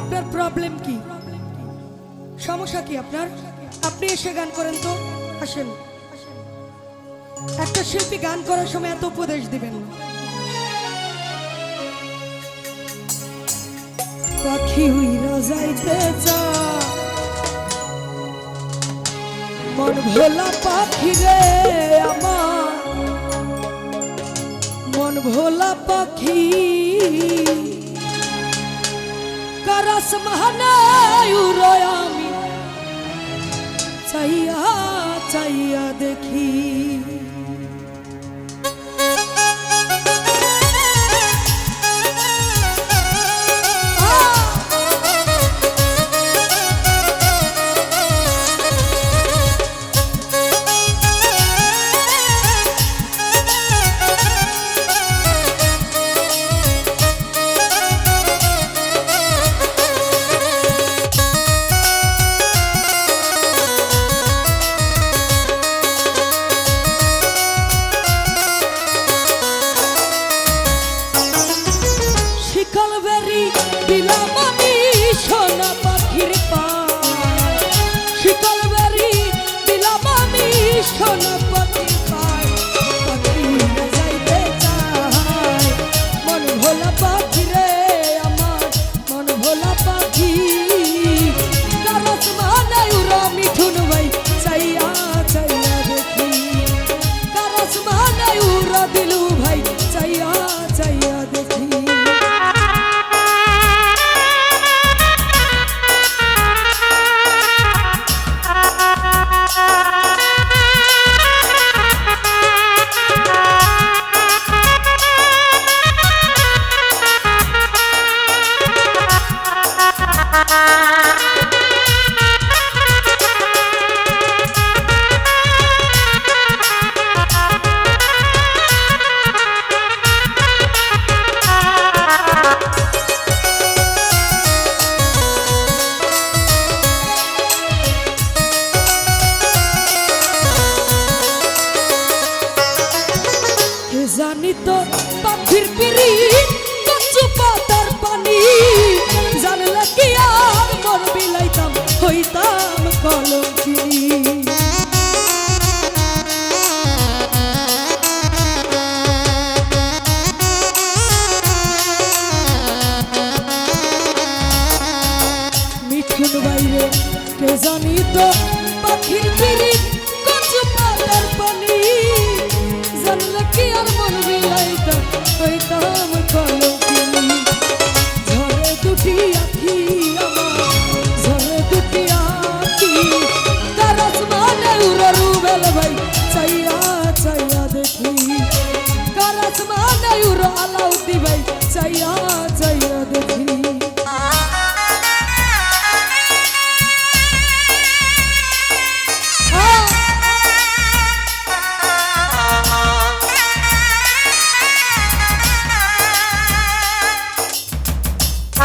আপনার প্রবলেম কি? সমস্যা কি আপনার? আপনি এসে গান করেন তো, আসেন। একটা শিল্পী গান করার সময় এত উপদেশ দিবেন। পাখি উইরা যাইতে চা মন ভোলা পাখি রে আমার। মন ভোলা পাখি করস মহানায় উড়য় আমি চাইয়া চাইয়া দেখি হইতাম কলঙ্কিনী মিঠুন বাইরে কে জানি তো পাখির পিড়ি কচু পাতার পানি। জানলে আর মন বিলাইতাম হইতাম কলঙ্কিনী ঝরে দুটি আখি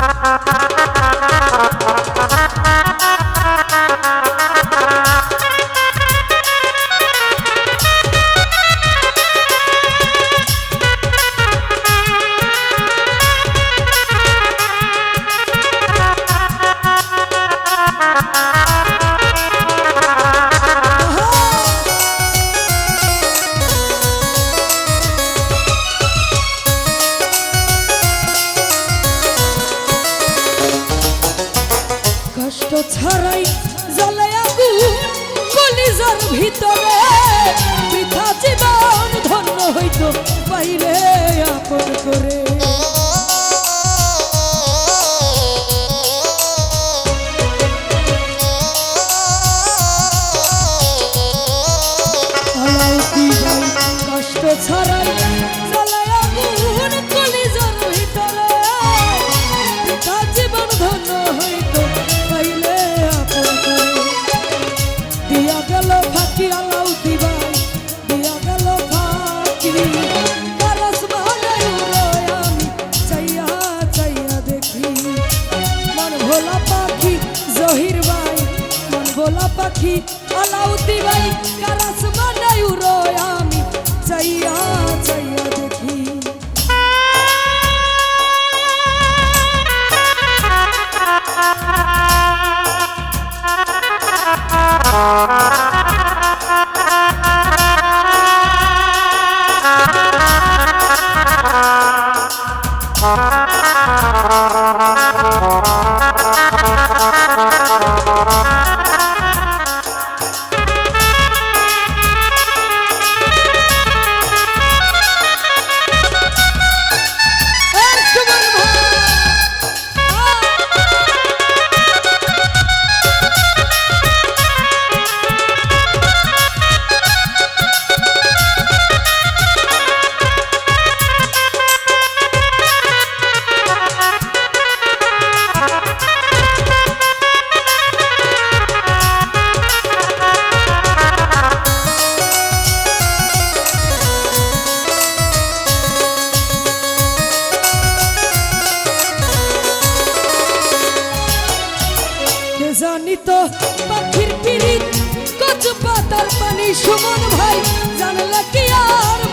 আমার ঝরে দুটি আখি কারস মানে উড়ো রুবেল ভাই চাইয়া চাইয়া দেখি কারস মানে উড়ো আলাউদ্দি ভাই চাইয়া চাইয়া দেখি কষ্ট ছাড়াই জলে আগুন কলিজার ভিতরে। বৃথা জীবন ধন্য হইতো পাইলে আপন করে। পাখি অলাউতি ভাই কারাস মানাই উড়োয় আমি। চাইয়া চাইয়া দেখি। Ah জানিত পাখির পিরিত কচু পাতার পানি সুমন ভাই জানলা কি আর